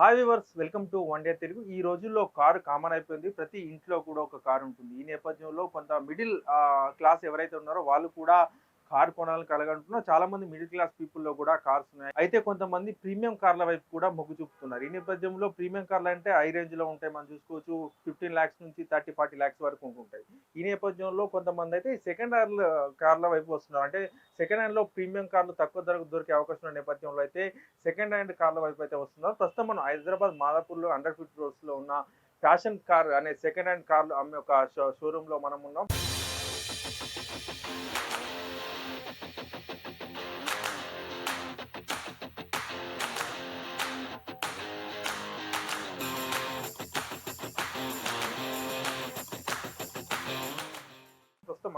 Hi viewers welcome to one day Telugu ఈ రోజుల్లో car common అయిపోయింది. ప్రతి ఇంట్లో కూడా ఒక కారు ఉంటుంది. ఈ నేపథ్యంలో కొంత మిడిల్ క్లాస్ ఎవరైతే ఉన్నారో వాళ్ళు కూడా కార్ కొనాలని కలగంటున్నా చాలా మంది మిడిల్ క్లాస్ పీపుల్లో కూడా కార్స్ ఉన్నాయి. అయితే కొంతమంది ప్రీమియం కార్ల వైపు కూడా మొగ్గు చూపుతున్నారు. ఈ నేపథ్యంలో ప్రీమియం కార్లు అంటే హై రేంజ్లో ఉంటాయి మనం చూసుకోవచ్చు. ఫిఫ్టీన్ లాక్స్ నుంచి థర్టీ ఫార్టీ లాక్స్ వరకు ఉంటుంటాయి. ఈ నేపథ్యంలో కొంతమంది అయితే సెకండ్ హ్యాండ్ కార్ల వైపు వస్తున్నారు. అంటే సెకండ్ హ్యాండ్లో ప్రీమియం కార్లు తక్కువ ధరకు దొరికే అవకాశం ఉన్న నేపథ్యంలో అయితే సెకండ్ హ్యాండ్ కార్ల వైపు అయితే వస్తున్నారు. ప్రస్తుతం మనం హైదరాబాద్ మాదాపూర్లో అండర్ ఫిఫ్టీ రోడ్స్లో ఉన్న ఫ్యాషన్ కార్ అనే సెకండ్ హ్యాండ్ కార్లు అమ్మే ఒక షోరూమ్లో మనం ఉన్నాం.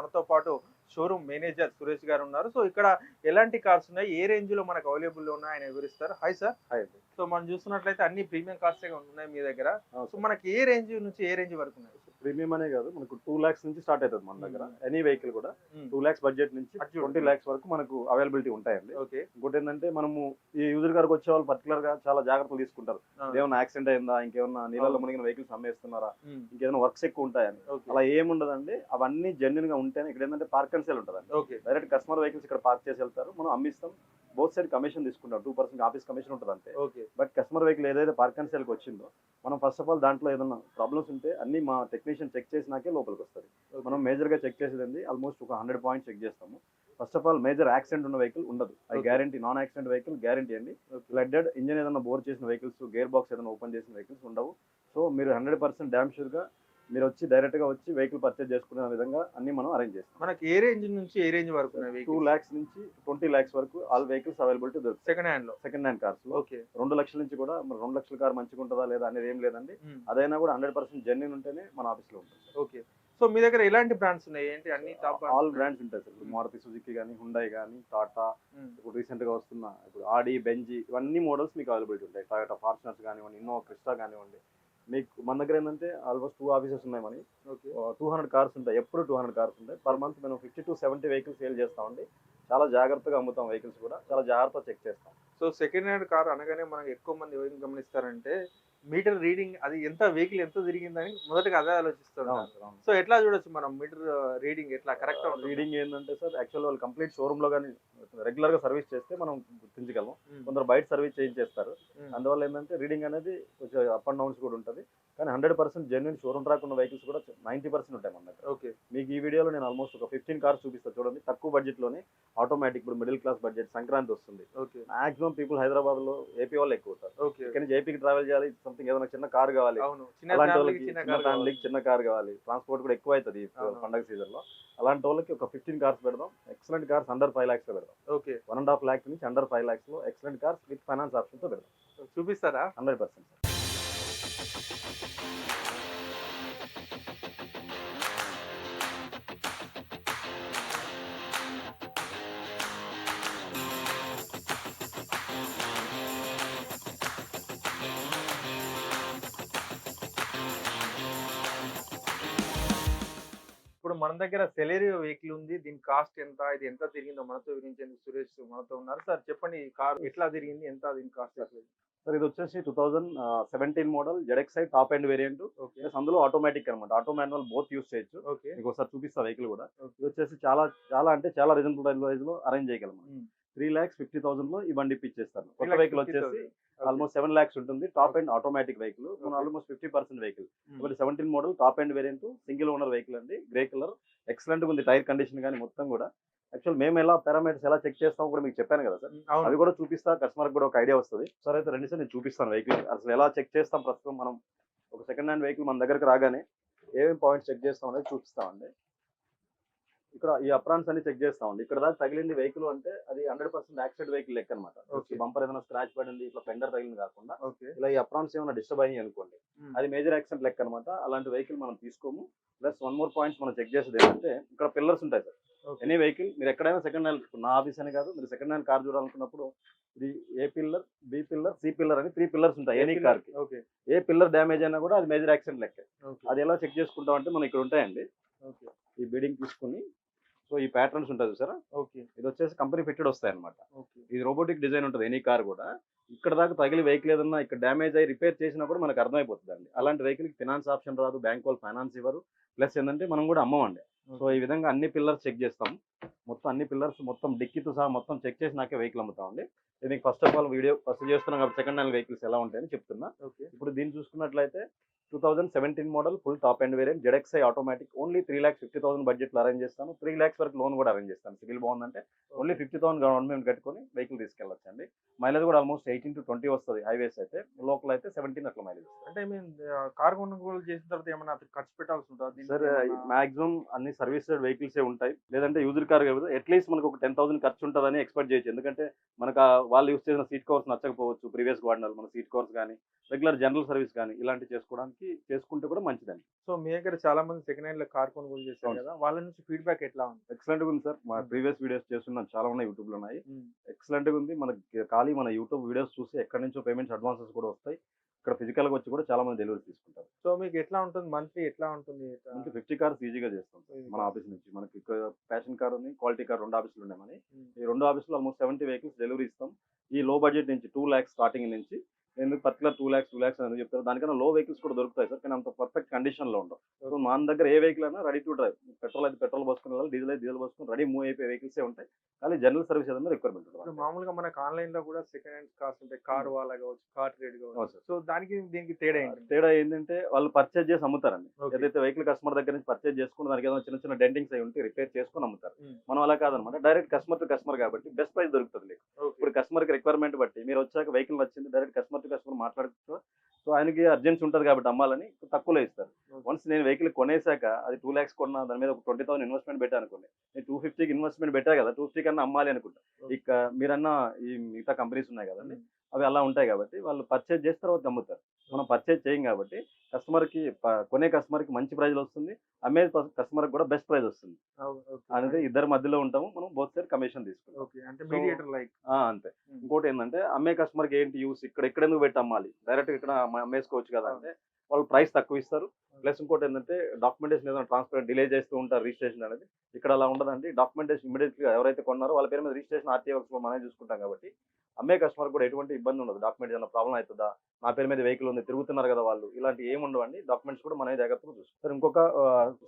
మనతో పాటు షోరూమ్ మేనేజర్ సురేష్ గారు ఉన్నారు. సో ఇక్కడ ఎలాంటి కార్స్ ఉన్నాయి? ఏ రేంజ్లో మనకు అవైలబుల్ ఉన్నాయి? ఆయన వివరిస్తారు? హాయ్ సార్ హాయ్ సో మనం చూస్తున్నట్లయితే అన్ని ప్రీమియం కార్స్ ఉన్నాయి మీ దగ్గర? సో మనకి ఏ రేంజ్ నుంచి ఏ రేంజ్ వరకు ఉన్నాయి? ప్రీమియం అనే కాదు మనకు టూ లాక్స్ నుంచి స్టార్ట్ అవుతుంది మన దగ్గర. ఎనీ వెహికల్ కూడా. టూ లాక్స్ బడ్జెట్ నుంచి. ట్వంటీ లాక్స్ వరకు మనకు అవైలబిలిటీ ఉంటాయండి. ఓకే ఇంకోటి ఏంటంటే మనము ఈ యూజర్ గారికి వచ్చే వాళ్ళు పర్టికులర్గా చాలా జాగ్రత్తలు తీసుకుంటారు. ఏమన్నా యాక్సిడెంట్ అయిందా ఇంకేమన్నా నీళ్ళలో అవును. మునిగిన వెహికల్స్ అమ్మేస్తున్నారా ఉమ్, ఇంకేదైనా వర్క్స్ ఎక్కువ ఉంటాయని. అలా ఏముండదండి అవన్నీ జెన్యున్గా ఉంటేనే ఇక్కడ ఏంటంటే పార్క్ అండ్ సేల్ ఉంటుందండి. ఓకే డైరెక్ట్ కస్టమర్ వెహికల్స్ ఇక్కడ పార్క్ చేసి వెళ్తారు మనం అమ్మిస్తాం బోత్ సైడ్ కమిషన్ తీసుకుంటాం టూ పర్సెంట్ ఆఫీస్ కమిషన్ ఉంటుంది అంతే. బట్ కస్టమర్ వెహికల్ ఏదైతే పార్క్ అండ్ సేల్కి వచ్చిందో మనం ఫస్ట్ ఆఫ్ ఆల్ దాంట్లో ఏదైనా ప్రాబ్లమ్స్ ఉంటే అన్ని మా టెక్నీషియన్ చెక్ చేసినాకే లోపలికి వస్తుంది మనం మేజర్గా చెక్ చేసేది ఆల్మోస్ట్ ఒక హండ్రెడ్ పాయింట్స్ చెక్ చేస్తాము. First of all major accident ఉన్న వెహికల్ ఉండదు. అది. Guarantee non accident vehicle guarantee అండి. ఫ్లడ్డెడ్ ఇంజన్ ఏదైనా బోర్ చేసిన వెహికల్స్ గేర్ బాక్స్ ఏదైనా ఓపెన్ చేసిన వెహికల్స్ ఉండవు. సో మీరు హండ్రెడ్ పర్సెంట్ డ్యామ్ షూర్గా మీరు వచ్చి డైరెక్ట్గా వచ్చి వెహికల్ పర్చేజ్ చేసుకునే విధంగా అన్ని మనం అరేంజ్ చేస్తాం. మనకి ఏ రేంజ్ నుంచి ఏ రేంజ్ వరకు టూ ల్యాక్స్ నుంచి ట్వంటీ ల్యాక్స్ వరకు ఆల్ వెహికల్స్ అవైలబిలిటీ దొరుకుతాయి. సెకండ్ హ్యాండ్లో? సెకండ్ హ్యాండ్ కార్స్ ఓకే రెండు లక్షల నుంచి కూడా రెండు లక్షల కార్ మంచిగా ఉంటుందా లేదా అనేది ఏం లేదండి. అదైనా కూడా హండ్రెడ్ పర్సెంట్ జెన్యున్ ఉంటేనే మన ఆఫీస్లో ఉంటుంది. ఓకే సో మీ దగ్గర ఎలాంటి బ్రాండ్స్ ఉన్నాయి? ఏంటి? అన్ని టాప్ ఆల్ బ్రాండ్స్ ఉంటాయి సార్. ఇప్పుడు మారుతి సుజుకి కానీ హుండై కానీ టాటా ఇప్పుడు రీసెంట్గా వస్తున్న ఇప్పుడు ఆడి బెంజీ ఇవన్నీ మోడల్స్ మీకు అవైలబిలిటీ ఉంటాయి. టయోటా ఫార్చునర్స్ కానివ్వండి ఇన్నోవా క్రిస్టా కానివ్వండి. మీకు మన దగ్గర ఏంటంటే ఆల్మోస్ట్ టూ ఆఫీసెస్ ఉన్నాయి మనకి ఓకే. టూ హండ్రెడ్ కార్స్ ఉంటాయి. ఎప్పుడు టూ హండ్రెడ్ కార్స్ ఉంటాయి. పర్ మంత్ మేము fifty to seventy vehicles sale చేస్తామండి చాలా జాగ్రత్తగా అమ్ముతాం వెహికల్స్ కూడా. చాలా జాగ్రత్తగా చెక్ చేస్తాం. సో సెకండ్ హ్యాండ్ కార్ అనగానే మనకి ఎక్కువ మంది ఏం గమనిస్తారంటే మీటర్ రీడింగ్ అది ఎంత వెహికల్ ఎంత తిరిగిందని మొదటగా అదే ఆలోచిస్తారు సో ఎట్లా చూడొచ్చు మనం మీటర్ రీడింగ్ ఎట్లా కరెక్ట్ రీడింగ్ ఏంటంటే సార్ యాక్చువల్ వాళ్ళు కంప్లీట్ షోరూమ్లో కానీ రెగ్యులర్గా సర్వీస్ చేస్తే మనం గుర్తించగలం. కొందరు బయట సర్వీస్ చేయించేస్తారు. అందువల్ల ఏంటంటే రీడింగ్ అనేది కొంచెం అప్ అండ్ డౌన్స్ కూడా ఉంటుంది. కానీ hundred percent genuine showroom track ఉన్న వెహికల్స్ కూడా నైంటీ పర్సెంట్ ఉంటాయి మన దగ్గర. ఓకే. మీకు ఈ వీడియోలో నేను ఆల్మోస్ట్ ఒక ఫిఫ్టీన్ కార్స్ చూపిస్తాను చూడండి. తక్కువ బడ్జెట్లోనే ఆటోమేటిక్ ఇప్పుడు మిడిల్ క్లాస్ బడ్జెట్ సంక్రాంతి వస్తుంది. ఓకే. మాక్సిమం పీపుల్ హైదరాబాద్లో ఏపీ వాళ్ళు ఎక్కువ ఉంటారు. నుంచి ఏపీకి ట్రావెల్ చేయాలి సంథింగ్ ఏదైనా చిన్న కార్ కావాలి. అలాంటి వాళ్ళకి చిన్న ఫ్యామిలీకి చిన్న కార్ కావాలి. ట్రాన్స్పోర్ట్ కూడా ఎక్కువ అవుతుంది. పండగ సీజన్లో. అలాంటి వాళ్ళకి ఒక ఫిఫ్టీన్ కార్స్ పెడదాం. Excellent cars under five lakhs పెడదాం. Okay. One and half lakh నుంచి అండర్ ఫైవ్ లాక్స్లో ఎక్సలెంట్ కార్స్ విత్ ఫైనాన్స్ ఆప్షన్తో పెడదాం. చూపిస్తారా? హండ్రెడ్ పర్సెంట్ మన దగ్గర సెలేరియో వెహికల్ ఉంది. దీని కాస్ట్ ఎంత? ఇది ఎంత తిరిగిందో మనతో వివరించేందుకు సురేష్ మనతో ఉన్నారు. సార్ చెప్పండి ఈ కార్ ఎట్లా తిరిగింది? ఎంత? దీని కాస్ట్ సార్ ఇది వచ్చేసి two thousand seventeen model ZXi top end variant. Okay. Plus అందులో ఆటోమేటిక్ అనమాట. ఆటో మాన్యువల్ బోత్ యూస్ చేయొచ్చు. మీకు ఒకసారి చూపిస్తా వెహికల్ కూడా. ఇది వచ్చేసి చాలా చాలా అంటే చాలా రీజనబుల్ ప్రైస్లో అరేంజ్ చేయగలం త్రీ ల్యాక్స్ ఫిఫ్టీ థౌసండ్లో ఈ బండి ఇప్పించేస్తాను కొత్త వెహికల్ వచ్చేసి ఆల్మోస్ట్ సెవెన్ ల్యాక్స్ ఉంటుంది. Top end automatic vehicle. Almost fifty percent vehicle. ఒకటి seventeen model top end variant single owner vehicle అండి. Grey colour. ఎక్సలెంట్ ఉంది టైర్ కండిషన్ కానీ మొత్తం కూడా. యాక్చువల్ మేము ఎలా పారామీటర్స్ ఎలా చెక్ చేస్తాం కూడా మీకు చెప్పాను కదా సార్. అవి కూడా చూపిస్తా. కస్టమర్ కూడా ఒక ఐడియా వస్తుంది. సార్ అయితే రెండు సార్ నేను చూపిస్తాను వెహికల్ అసలు ఎలా చెక్ చేస్తాం ప్రస్తుతం మనం? ఒక సెకండ్ హ్యాండ్ వెహికల్ మన దగ్గరకు రాగానే ఏమేమి పాయింట్స్ చెక్ చేస్తాం అనేది చూపిస్తామండి. ఇక్కడ ఈ అప్రాన్స్ అన్ని చెక్ చేస్తామండి ఇక్కడ దాకా తగిలింది వెహికల్ అంటే అది హండ్రెడ్ పర్సెంట్ యాక్సిడెంట్ వెహికల్ లెక్క అనమాట. బంపర్ ఏదైనా స్క్రాచ్ పడింది ఇట్లా ఫెండర్ తగిలింది కాకుండా ఇలా ఈ అప్రాన్స్ ఏమైనా డిస్టర్బ్ అయ్యి అనుకోండి. అది మేజర్ యాక్సిడెంట్ లెక్క అనమాట అలాంటి వెహికల్ మనం తీసుకోము. ప్లస్ వన్ మోర్ పాయింట్స్ మనం చెక్ చేసేది ఏంటంటే ఇక్కడ పిల్లర్స్ ఉంటాయి సార్. ఎనీ వెహికల్ మీరు ఎక్కడైనా సెకండ్ హ్యాండ్ నా ఆఫీస్ అని కాదు మీరు సెకండ్ హ్యాండ్ కార్ చూడాలనుకున్నప్పుడు ఇది A pillar B pillar C pillar అని త్రీ పిల్లర్స్ ఉంటాయి ఎనీ కార్కి. ఓకే ఏ పిల్లర్ డ్యామేజ్ అయినా కూడా అది మేజర్ యాక్సిడెంట్ లెక్క. అది ఎలా చెక్ చేసుకుంటాం అంటే మనం ఇక్కడ ఉంటాయండి. ఈ బీడింగ్ తీసుకుని సో ఈ ప్యాటర్న్స్ ఉంటుంది సార్ ఓకే. ఇది వచ్చేసి కంపెనీ ఫిట్టెడ్ వస్తాయి అనమాట ఓకే. ఇది రోబోటిక్ డిజైన్ ఉంటుంది ఎనీ కార్ కూడా. ఇక్కడ దాకా తగిలి వెహికల్ ఏదన్నా ఇక్కడ డ్యామేజ్ అయ్యి రిపేర్ చేసినా కూడా మనకు అర్థమైపోతుంది అండి అలాంటి వెహికల్కి ఫినాన్స్ ఆప్షన్ రాదు బ్యాంక్ వాళ్ళు ఫైనాన్స్ ఇవ్వరు. ప్లస్ ఏంటంటే మనం కూడా అమ్మమండి. సో ఈ విధంగా అన్ని పిల్లర్స్ చెక్ చేస్తాం. మొత్తం అన్ని పిల్లర్స్ మొత్తం డిక్కీతో సహా మొత్తం చెక్ చేసి నాకే వెహికల్ అమ్ముతామండి. ఇది first of all video first చేస్తున్నాం కాబట్టి సెకండ్ హ్యాండ్ వెహికల్స్ ఎలా ఉంటాయని చెప్తున్నా. ఓకే. ఇప్పుడు దీన్ని చూసుకున్నట్లయితే two thousand seventeen model full top end variant ZXi automatic only three lakhs fifty thousand బడ్జెట్లో అరేంజ్ చేస్తాను. త్రీ ల్యాక్స్ వరకు లోన్ కూడా అరేంజ్ చేస్తాను. సివిల్ బాగుందంటే ఓన్లీ ఫిఫ్టీ థౌసండ్ గవర్నమెంట్ కట్టుకొని వెహికల్ తీసుకెళ్ళొచ్చు అండి మైలేజ్ కూడా ఆల్మోస్ట్ ఎయిటీన్ టు ట్వంటీ వస్తుంది హైవేస్ అయితే. లోకల్ అయితే సెవెంటీన్ అట్లా మైలేజ్ అంటే మేము కార్ కొనుగోలు చేసిన తర్వాత అతను ఖర్చు పెట్టాల్సి ఉంటుంది? సార్ మాక్సిమం అన్ని సర్వీసెడ్ వెహికల్స్ ఉంటాయి. లేదంటే యూజర్ కార్ కాదు అట్లీస్ట్ మనకు ఒక టెన్ థౌసండ్ ఖర్చు ఉంటుందని ఎక్స్పెక్ట్ చేయొచ్చు. ఎందుకంటే మనకు వాళ్ళు యూస్ చేసిన సీట్ కవర్స్ నచ్చకపోవచ్చు. ప్రీవియస్ వాడినారు మన సీట్ కవర్స్ కానీ రెగ్యులర్ జనరల్ సర్వీస్ కానీ ఇలాంటి చేసుకోవడానికి చేసుకుంటే కూడా మంచిదండి. సో మీ దగ్గర చాలా మంది సెకండ్ హ్యాండ్లో కార్ కొనుగోలు చేశారు. కదా వాళ్ళ నుంచి ఫీడ్బ్యాక్ ఎట్లా ఉంది? ఎక్సలెంట్గా ఉంది సార్. మా ప్రీవియస్ వీడియోస్ చేస్తున్నాను చాలా ఉన్నాయి యూట్యూబ్లో ఉన్నాయి ఎక్సలెంట్గా ఉంది. మనకి ఖాళీ మన యూట్యూబ్ వీడియోస్ చూసి ఎక్కడి నుంచో పేమెంట్స్ అడ్వాన్సెస్ కూడా వస్తాయి. ఇక్కడ ఫిజికల్గా వచ్చి కూడా చాలా మంది డెలివరీ తీసుకుంటారు. సో మీకు ఎట్లా ఉంటుంది? మంత్లీ ఎట్లా ఉంటుంది? మనకి ఫిఫ్టీ కార్స్ ఈజీగా చేస్తాం సార్. మన ఆఫీస్ నుంచి. మనకి ప్యాషన్ కార్ ఉంది క్వాలిటీ కార్ రెండు ఆఫీసులు ఉన్నాయి ఉమ్. ఈ రెండు ఆఫీసులు ఆల్మోస్ట్ సెవెంటీ వెహికల్స్ డెలివరీ ఇస్తాం. ఈ లో బడ్జెట్ నుంచి టూ ల్యాక్స్ స్టార్టింగ్ నుంచి ఎందుకు particular two lakhs two lakhs అని చెప్తారు? దానికన్నా లో వెహికల్స్ కూడా దొరుకుతాయి సార్ కానీ అంత పర్ఫెక్ట్ కండిషన్లో ఉండవు. సో మన దగ్గర ఏ వెహికల్ అయినా రెడీ టు డ్రైవ్ పెట్రోల్ అయితే పెట్రోల్ పోసుకుని వెళ్ళాలి డీజిల్ అయితే డీజిల్ పోసుకుని రెడీ మూవ్ అయిపోయే వెహికల్స్ ఉంటాయి. కానీ జనరల్ సర్వీస్ ఏదైనా రిక్వైర్మెంట్ ఉంటుంది మామూలుగా మనకు ఆన్లైన్లో కూడా సెకండ్ హ్యాండ్ కార్స్ ఉంటాయి. కార్ వాళ్ళ కావచ్చు కార్ ట్రేడ్ కావచ్చు. సో దానికి దీనికి తేడా ఏంటి? తేడా ఏంటంటే వాళ్ళు పర్చేజ్ చేసి అమ్ముతారండి. ఏదైతే వెహికల్ కస్టమర్ దగ్గర నుంచి పర్చేజ్ చేసుకుని దానికి ఏదైనా చిన్న చిన్న డెంటింగ్స్ అయి ఉంటే రిపేర్ చేసుకుని అమ్ముతారు. Hmm. మనం అలా కాదనమాట. డైరెక్ట్ కస్టమర్ టు కస్టమర్ కాబట్టి బెస్ట్ ప్రైస్ దొరుకుతుంది. ఇప్పుడు కస్టమర్కి రిక్వైర్మెంట్ బట్టి మీరు వచ్చాక వెహికల్ వచ్చింది డైరెక్ట్ కస్టమర్ టు కస్టమర్ మాట్లాడుతూ సో ఆయనకి అర్జెన్సీ ఉంటుంది కాబట్టి అమ్మాలని తక్కువలో ఇస్తారు. వన్స్ నేను వెహికల్ కొనేసాక అది టూ ల్యాక్స్ కొన్నా దాని మీద ఒక ట్వంటీ థౌసండ్ ఇన్వెస్ట్మెంట్ పెట్టా అనుకోండి నేను టూ ఫిఫ్టీకి ఇన్వెస్ట్మెంట్ పెట్టా కదా టూ ఫిఫ్టీ కన్నా అమ్మాలి అనుకుంటా. ఇక మీరన్న ఈ మిగతా కంపెనీస్ ఉన్నాయి కదండి. అవి అలా ఉంటాయి కాబట్టి వాళ్ళు పర్చేజ్ చేసిన తర్వాత అమ్ముతారు మనం పర్చేజ్ చేయం కాబట్టి కస్టమర్కి ప- కొనే కస్టమర్కి మంచి ప్రైస్ వస్తుంది అమ్మే కస్టమర్ కూడా బెస్ట్ ప్రైస్ వస్తుంది. అనేది ఇద్దరి మధ్యలో ఉంటాము. మనం బోత్ సైడ్ కమిషన్ తీసుకుంటాం. అంతే. ఇంకోటి ఏంటంటే అమ్మే కస్టమర్కి ఏంటి యూస్ ఇక్కడ ఇక్కడ ఎందుకు పెట్టి అమ్మాలి? డైరెక్ట్ ఇక్కడ అమ్మ- అమ్మేసుకోవచ్చు కదా అంటే వాళ్ళు ప్రైస్ తక్కువ ఇస్తారు. ప్లస్ ఇంకోటి ఏంటంటే డాక్యుమెంటేషన్ ఏదైనా ట్రాన్స్ఫర్ డిలే చేస్తూ ఉంటారు రిజిస్ట్రేషన్ అనేది. ఇక్కడ అలా ఉండదండి. డాక్యుమెంటేషన్ ఇమీడియట్గా ఎవరైతే కొన్నారో వాళ్ళ పేరు మీద రిజిస్ట్రేషన్ వర్క్స్ మనమే చూసుకుంటాం కాబట్టి అమ్మే కస్టమర్ కూడా ఎటువంటి ఇబ్బంది ఉండదు. డాక్యుమెంట్ ఏదైనా ప్రాబ్లం అవుతుందా? నా పేరు మీద వెహికల్ ఉంది. తిరుగుతున్నారు కదా వాళ్ళు. ఇలాంటి ఏమి ఉండవండి డాక్యుమెంట్స్ కూడా మనమే జాగ్రత్తగా చూసుకుంటారు ఇంకొక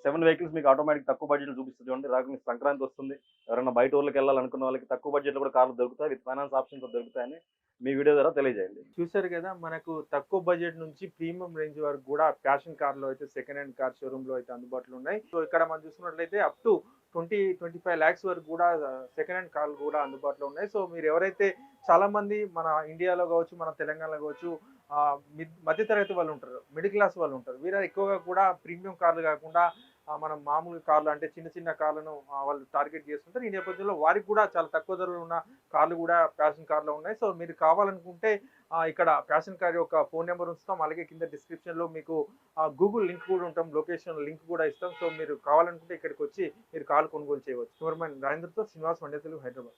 సెవెన్ వెహికల్స్ మీకు ఆటోమేటిక్ తక్కువ బడ్జెట్ చూపిస్తుంది చూడండి. రాక మీకు సంక్రాంతి వస్తుంది. ఎవరైనా బయట ఊర్లకు వెళ్ళాలనుకున్న వాళ్ళకి తక్కువ బడ్జెట్ కూడా కార్లు దొరుకుతాయి. విత్ ఫైనాన్స్ ఆప్షన్స్ దొరుకుతాయని మీ వీడియో ద్వారా తెలియజేయండి. చూసారు కదా మనకు తక్కువ బడ్జెట్ నుంచి ప్రీమియం రేంజ్ వరకు కూడా ఫ్యాషన్ కార్లో అయితే సెకండ్ హ్యాండ్ కార్ షోరూమ్లో అయితే అందుబాటులో ఉన్నాయి. సో ఇక్కడ మనం చూసుకున్నట్లయితే up to twenty twenty five lakhs వరకు కూడా సెకండ్ హ్యాండ్ కార్లు కూడా అందుబాటులో ఉన్నాయి. సో మీరు ఎవరైతే చాలా మంది మన ఇండియాలో కావచ్చు మన తెలంగాణలో కావచ్చు మధ్యతరగతి వాళ్ళు ఉంటారు మిడిల్ క్లాస్ వాళ్ళు ఉంటారు వీరు ఎక్కువగా కూడా ప్రీమియం కార్లు కాకుండా మనం మామూలు కార్లు అంటే చిన్న చిన్న కార్లను వాళ్ళు టార్గెట్ చేస్తుంటారు. ఈ నేపథ్యంలో వారికి కూడా చాలా తక్కువ ధరలో ఉన్న కార్లు కూడా ప్యాషన్ కార్లో ఉన్నాయి. సో మీరు కావాలనుకుంటే ఇక్కడ ప్యాషన్ కార్ యొక్క ఫోన్ నెంబర్ ఉంచుతాం. అలాగే కింద డిస్క్రిప్షన్లో మీకు గూగుల్ లింక్ కూడా ఉంటాం. లొకేషన్ లింక్ కూడా ఇస్తాం. సో మీరు కావాలనుకుంటే ఇక్కడికి వచ్చి మీరు కాల్ కొనుగోలు చేయవచ్చు. కెమెరామెన్ రాజేంద్రతో శ్రీనివాస్ వండే తెలుగు హైదరాబాద్.